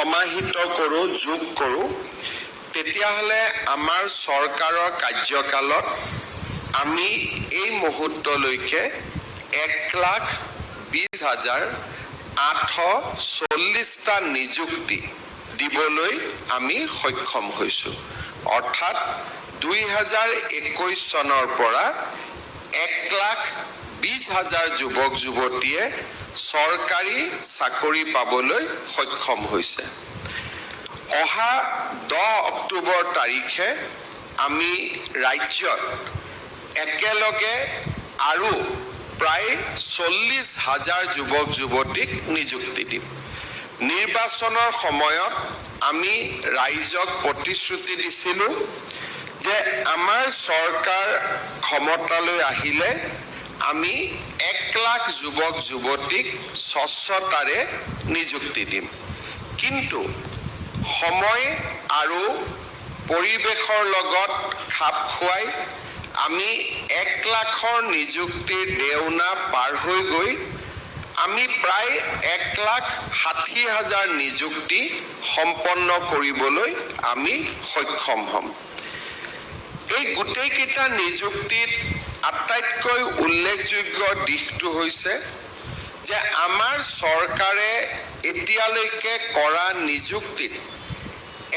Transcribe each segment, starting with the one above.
সমাহিত কৰোঁ যোগ কৰোঁ তেতিয়াহ'লে আমাৰ চৰকাৰৰ কাৰ্যকালত আমি এই মুহূৰ্তলৈকে এক লাখ বিছ হাজাৰ আঠশ চল্লিছটা নিযুক্তি দিবলৈ আমি সক্ষম হৈছোঁ। অৰ্থাৎ দুই হাজাৰ একৈছ চনৰ পৰা এক লাখ বিছ হাজাৰ যুৱক যুৱতীয়ে চৰকাৰী চাকৰি পাবলৈ সক্ষম হৈছে। অহা দহ অক্টোবৰ তাৰিখে আমি ৰাজ্যত একেলগে আৰু প্ৰায় চল্লিছ হাজাৰ যুৱক যুৱতীক নিযুক্তি দিম। নিৰ্বাচনৰ সময়ত আমি ৰাইজক প্ৰতিশ্ৰুতি দিছিলোঁ যে আমাৰ চৰকাৰ ক্ষমতালৈ আহিলে আমি এক লাখ যুৱক যুৱতীক স্বচ্ছতাৰে নিযুক্তি দিম। কিন্তু সময় আৰু পৰিৱেশৰ লগত খাপ খুৱাই আমি এক লাখৰ নিযুক্তিৰ দেওনা পাৰ হৈ গৈ আমি প্ৰায় এক লাখ ষাঠি হাজাৰ নিযুক্তি সম্পন্ন কৰিবলৈ আমি সক্ষম হ'ম। এই গোটেইকেইটা নিযুক্তিত আটাইতকৈ উল্লেখযোগ্য দিশটো হৈছে যে আমাৰ চৰকাৰে এতিয়ালৈকে কৰা নিযুক্তিত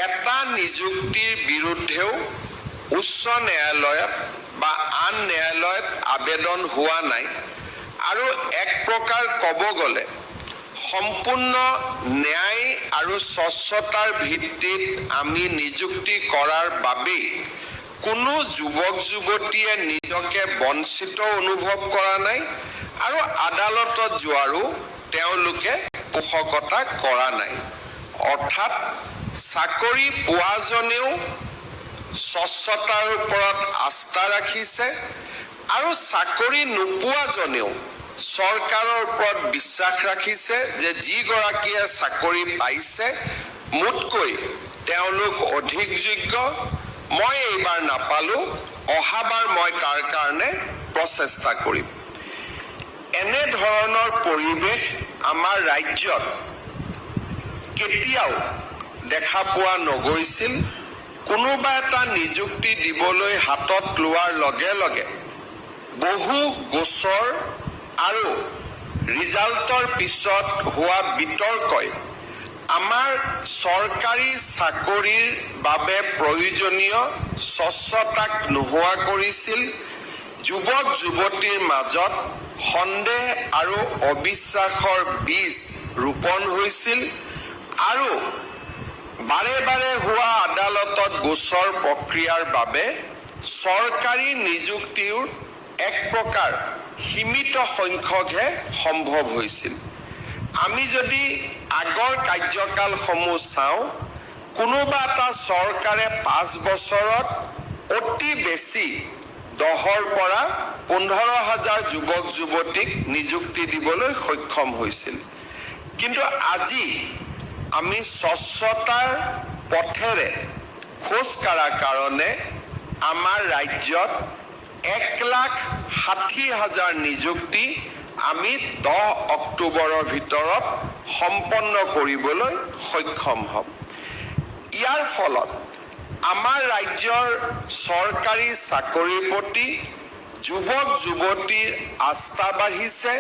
এটা নিযুক্তিৰ বিৰুদ্ধেও উচ্চ ন্যায়ালয়ত বা আন ন্যায়ালয়ত আবেদন হোৱা নাই। আৰু এক প্ৰকাৰ ক'ব গ'লে, সম্পূৰ্ণ ন্যায় আৰু স্বচ্ছতাৰ ভিত্তিত আমি নিযুক্তি কৰাৰ বাবেই কোনো যুৱক যুৱতীয়ে নিজকে বঞ্চিত অনুভৱ কৰা নাই আৰু আদালতত যোৱাৰো তেওঁলোকে পোষকতা কৰা নাই। অৰ্থাৎ চাকৰি পোৱাজনেও স্বচ্ছতাৰ ওপৰত আস্থা ৰাখিছে আৰু চাকৰি নোপোৱাজনেও চৰকাৰৰ ওপৰত বিশ্বাস ৰাখিছে যে যিগৰাকীয়ে চাকৰি পাইছে মোতকৈ তেওঁলোক অধিক যোগ্য মই এইবাৰ নাপালোঁ অহাবাৰ মই তাৰ কাৰণে প্ৰচেষ্টা কৰিম। এনেধৰণৰ পৰিৱেশ আমাৰ ৰাজ্যত কেতিয়াও দেখা পোৱা নগৈছিল। কোনোবা এটা নিযুক্তি দিবলৈ হাতত লোৱাৰ লগে লগে বহু গোচৰ আৰু ৰিজাল্টৰ পিছত হোৱা বিতৰ্কই আমাৰ চৰকাৰী চাকৰিৰ বাবে প্ৰয়োজনীয় স্বচ্ছতাক নোহোৱা কৰিছিল যুৱক যুৱতীৰ মাজত সন্দেহ আৰু অবিশ্বাসৰ বীজ ৰোপণ হৈছিল আৰু বাৰে বাৰে হোৱা আদালতত গোচৰ প্ৰক্ৰিয়াৰ বাবে চৰকাৰী নিযুক্তিও এক প্ৰকাৰ সীমিত সংখ্যকহে সম্ভৱ হৈছিল। আমি যদি আগৰ কাৰ্যকালসমূহ চাওঁ, কোনোবা এটা চৰকাৰে পাঁচ বছৰত অতি বেছি দহৰ পৰা পোন্ধৰ হাজাৰ যুৱক যুৱতীক নিযুক্তি দিবলৈ সক্ষম হৈছিল। কিন্তু আজি আমি স্বচ্ছতাৰ পথেৰে খোজ কঢ়াৰ কাৰণে আমাৰ ৰাজ্যত এক লাখ ষাঠি হাজাৰ নিযুক্তি আমি দহ অক্টোবৰৰ ভিতৰত সম্পন্ন কৰিবলৈ সক্ষম হ'ম। ইয়াৰ ফলত আমাৰ ৰাজ্যৰ চৰকাৰী চাকৰিৰ প্ৰতি যুৱক যুৱতীৰ আস্থা বাঢ়িছে